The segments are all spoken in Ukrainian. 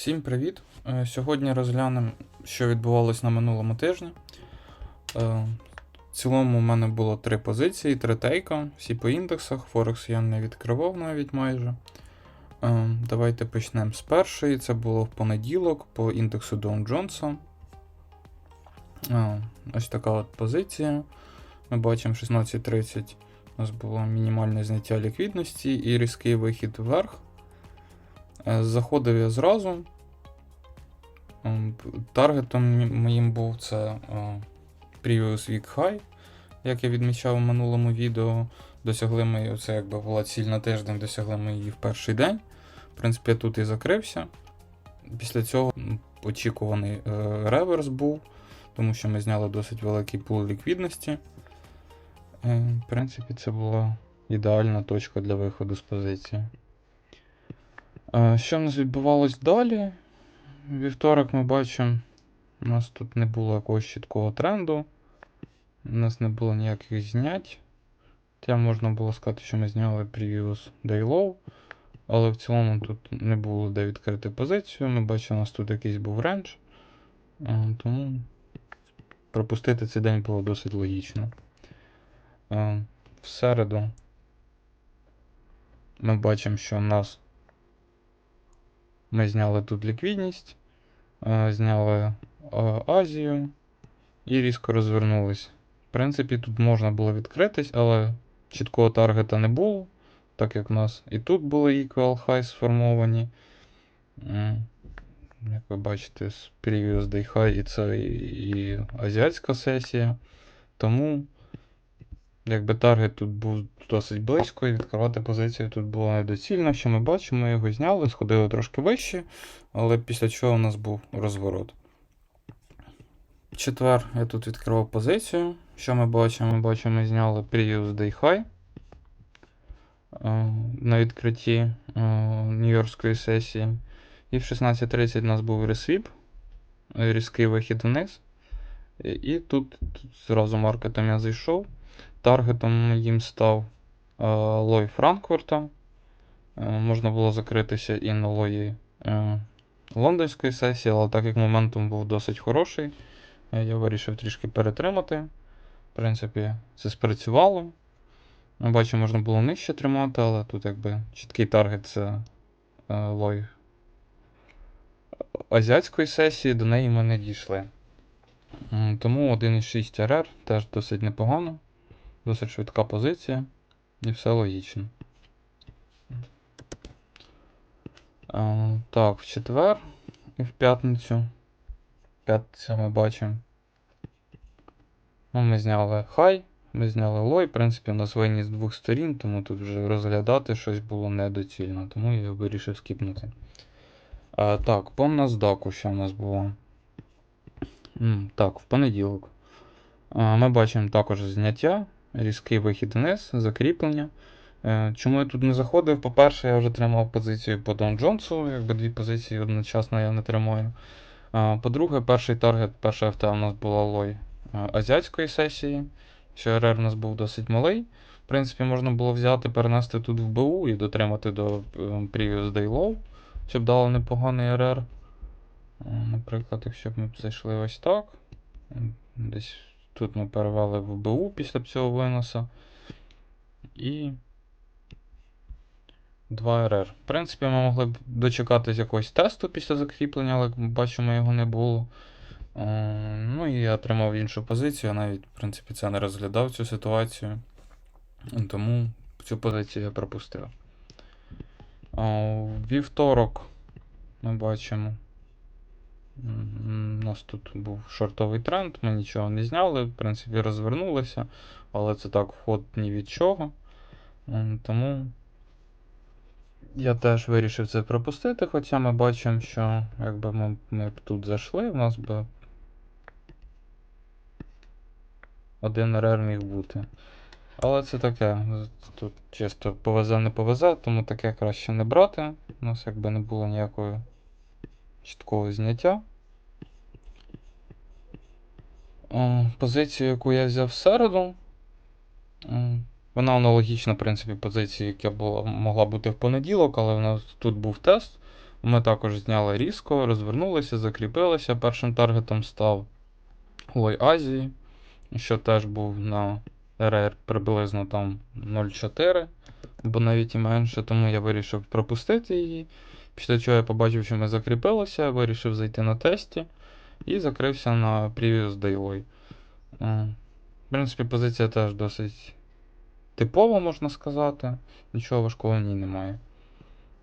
Всім привіт! Е, Сьогодні розглянемо, що відбувалось на минулому тижні. Е, В цілому у мене було три позиції, три тейка, всі по індексах. Форекс я не відкривав навіть майже. Е, Давайте почнемо з першої. Це було в понеділок по індексу Dow Jones. Ось така от позиція. Ми бачимо 16.30. У нас було мінімальне зняття ліквідності і різкий вихід вверх. Е, Заходив я зразу. Таргетом моїм був це е, Previous Week High, як я відмічав у минулому відео. Досягли ми, це якби була ціль на тиждень, досягли ми її в перший день. В принципі, я тут і закрився. Після цього очікуваний е, реверс був, тому що ми зняли досить великий пул ліквідності. Е, в принципі, це була ідеальна точка для виходу з позиції. Що в нас відбувалось далі? Вівторок ми бачимо, у нас тут не було якогось чіткого тренду, у нас не було ніяких знять. Хоча можна було сказати, що ми зняли previous day low, але в цілому тут не було де відкрити позицію. Ми бачимо, у нас тут якийсь був рендж, тому пропустити цей день було досить логічно. В середу ми бачимо, що у нас ми зняли тут ліквідність, е, зняли е, Азію і різко розвернулись. В принципі, тут можна було відкритись, але чіткого таргета не було, так як у нас і тут були equal high сформовані. Як ви бачите, з previous day high і це і азіатська сесія. Тому, якби таргет тут був досить близько, і відкривати позицію тут було недоцільно. Що ми бачимо, ми його зняли, сходили трошки вище, але після чого у нас був розворот. Четвер я тут відкривав позицію. Що ми бачимо? Ми бачимо, ми зняли previous day high е, на відкритті е, Нью-Йоркської сесії. І в 16.30 у нас був ресвіп, різкий вихід вниз. І тут, тут зразу маркетом я зайшов. Таргетом їм став е, лой Франкфурта. Е, можна було закритися і на лої е, лондонської сесії, але так як моментум був досить хороший, я вирішив трішки перетримати. В принципі, це спрацювало. Ми бачимо, можна було нижче тримати, але тут якби чіткий таргет це лой азіатської сесії, до неї ми не дійшли. Тому 1.6 RR теж досить непогано. Досить швидка позиція. І все логічно. Так, в четвер і в п'ятницю. П'ятницю ми бачимо. Ну, ми зняли хай, ми зняли лой. В принципі, у нас виніс з двох сторін, тому тут вже розглядати щось було недоцільно, тому я вирішив скіпнути. А, так, по NASDAQ що в нас було? Так, в понеділок. Ми бачимо також зняття, різкий вихід вниз, закріплення. Е, Чому я тут не заходив? По-перше, я вже тримав позицію по Дон Джонсу, якби дві позиції одночасно я не тримаю. По-друге, перший таргет, перша ФТ у нас була лой е, азіатської сесії, що РР у нас був досить малий. В принципі, можна було взяти, перенести тут в БУ і дотримати до е, Previous Day Low, щоб дало непоганий РР. Наприклад, якщо б ми зайшли ось так. Десь тут ми перевели в БУ після цього виносу. І 2 РР. В принципі, ми могли б дочекатись якогось тесту після закріплення, але бачимо, його не було. Е, Ну і я отримав іншу позицію, я навіть, в принципі, це не розглядав цю ситуацію. Тому цю позицію я пропустив. Вівторок ми бачимо. Нас тут був шортовий тренд, ми нічого не зняли, в принципі, розвернулися, але це так вход ні від чого. Тому я теж вирішив це пропустити, хоча ми бачимо, що якби ми, ми б тут зайшли, у нас би один РР міг бути. Але це таке. Тут чисто повезе не повезе, тому таке краще не брати. У нас якби не було ніякого чіткого зняття. Позицію, яку я взяв в середу. Вона аналогічна, в принципі, позиції, яка була, могла бути в понеділок, але в нас тут був тест. Ми також зняли різко, розвернулися, закріпилися. Першим таргетом став Лой Азії, що теж був на РР приблизно там 0,4, або навіть і менше, тому я вирішив пропустити її. Після чого я побачив, що ми закріпилися, вирішив зайти на тесті і закрився на Previous Daily. Е, В принципі, позиція теж досить типова, можна сказати. Нічого важкого в ній немає.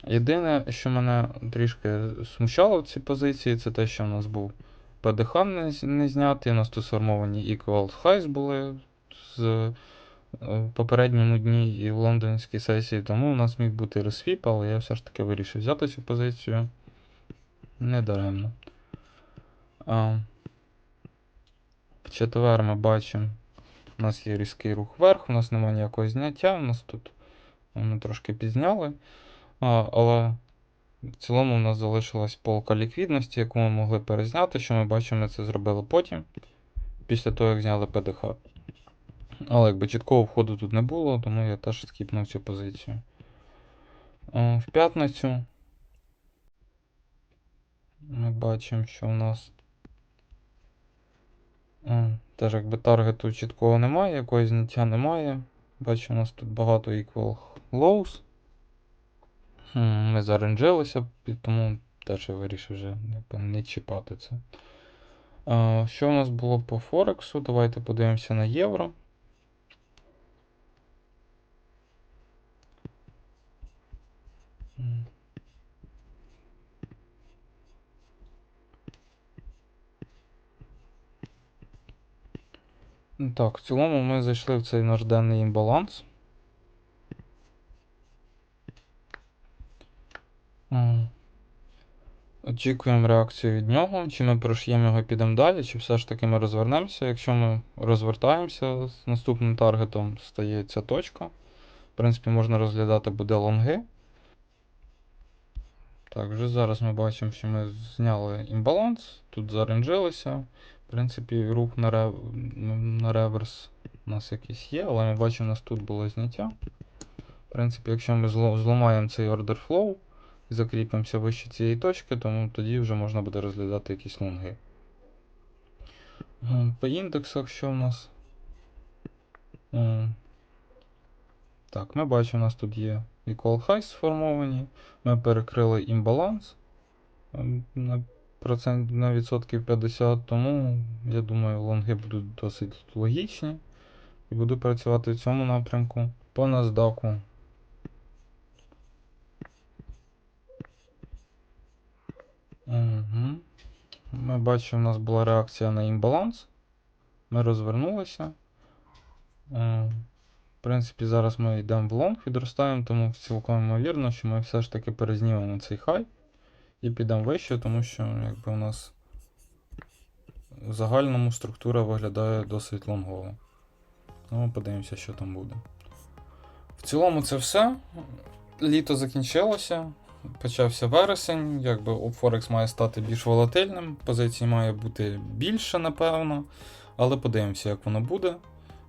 Єдине, що мене трішки смущало в цій позиції, це те, що в нас був ПДХ не, не знятий, у нас тут сформовані Equal Highs були з е, попередньому дні і в лондонській сесії, тому у нас міг бути розсвіп, але я все ж таки вирішив взяти цю позицію. Не даремно. А, в четвер ми бачимо, у нас є різкий рух вверх, у нас немає ніякого зняття, у нас тут ми трошки пізняли. Але в цілому у нас залишилась полка ліквідності, яку ми могли перезняти, що ми бачимо, ми це зробили потім, після того, як зняли ПДХ. Але якби чіткого входу тут не було, тому я теж скіпнув цю позицію. В п'ятницю ми бачимо, що у нас теж якби таргету чіткого немає, якогось зняття немає. Бачу, у нас тут багато equal lows. Ми заранжилися, тому теж я вирішив вже не чіпати це. Що у нас було по Форексу? Давайте подивимося на євро. Так, в цілому ми зайшли в цей наш денний імбаланс. Очікуємо реакцію від нього. Чи ми прош'ємо його і підемо далі, чи все ж таки ми розвернемося. Якщо ми розвертаємося з наступним таргетом, стає ця точка. В принципі, можна розглядати буде лонги. Так, вже зараз ми бачимо, що ми зняли імбаланс, тут заренжилися. Принципі, рух на, рев... на реверс у нас якийсь є, але ми бачимо, у нас тут було зняття. В принципі, якщо ми зламаємо цей order flow і закріпимося вище цієї точки, то тоді вже можна буде розглядати якісь лонги. По індексах, що в нас? Так, ми бачимо, у нас тут є equal highs сформовані. Ми перекрили імбаланс процент на відсотків 50, тому я думаю, лонги будуть досить логічні. І буду працювати в цьому напрямку. По NASDAQ. Угу. Ми бачимо, у нас була реакція на імбаланс. Ми розвернулися. Е, В принципі, зараз ми йдемо в лонг, відростаємо, тому цілком ймовірно, що ми все ж таки перезнімемо цей хай і підемо вище, тому що якби у нас в загальному структура виглядає досить лонгово. Ну, подивимося, що там буде. В цілому це все. Літо закінчилося. Почався вересень, якби Форекс має стати більш волатильним, позицій має бути більше, напевно. Але подивимося, як воно буде.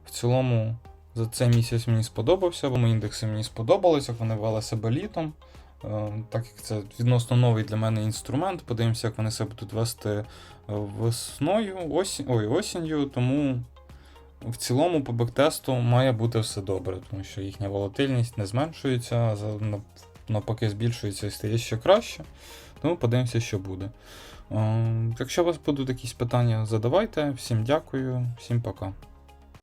В цілому, за цей місяць мені сподобався, бо мої індекси мені сподобались, як вони вели себе літом. Е, Так як це відносно новий для мене інструмент, подивимося, як вони себе будуть вести е, весною, осінь, ой, осінню, тому в цілому по бектесту має бути все добре, тому що їхня волатильність не зменшується, а навпаки збільшується і стає ще краще. Тому подивимося, що буде. Е, Якщо у вас будуть якісь питання, задавайте. Всім дякую, всім пока.